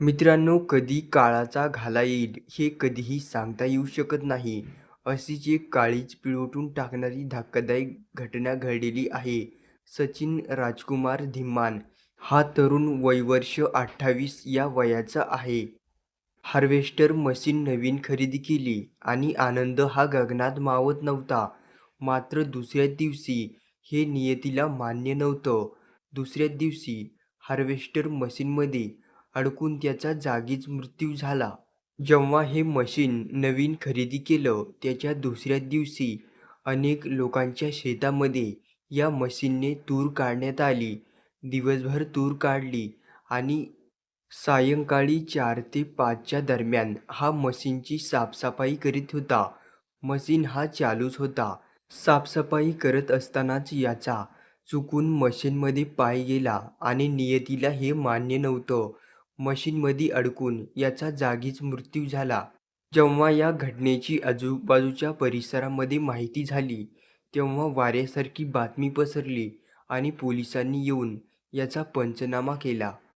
मित्रांनो, कधी काळाचा घाला येईल हे कधीही सांगता येऊ शकत नाही. अशीच एक काळीज पिळवटून टाकणारी धक्कादायक घटना घडलेली आहे. सचिन राजकुमार धीमान हा तरुण वयवर्ष अठ्ठावीस या वयाचा आहे. हार्वेस्टर मशीन नवीन खरेदी केली आणि आनंद हा गगनात मावत नव्हता. मात्र दुसऱ्या दिवशी हे नियतीला मान्य नव्हतं. दुसऱ्या दिवशी हार्वेस्टर मशीनमध्ये अडकून त्याचा जागीच मृत्यू झाला. जेव्हा हे मशीन नवीन खरेदी केलं त्याच्या दुसऱ्या दिवशी अनेक लोकांच्या शेतामध्ये या मशीनने तूर काढण्यात आली. दिवसभर तूर काढली आणि सायंकाळी चार ते पाचच्या दरम्यान हा मशीनची साफसफाई करीत होता. मशीन हा चालूच होता. साफसफाई करत असतानाच याचा चुकून मशीनमध्ये पाय गेला आणि नियतीला हे मान्य नव्हतं. मशीनमध्ये अडकून याचा जागीच मृत्यू झाला. जेव्हा या घटनेची आजूबाजूच्या परिसरामध्ये माहिती झाली तेव्हा वाऱ्यासारखी बातमी पसरली आणि पोलिसांनी येऊन याचा पंचनामा केला.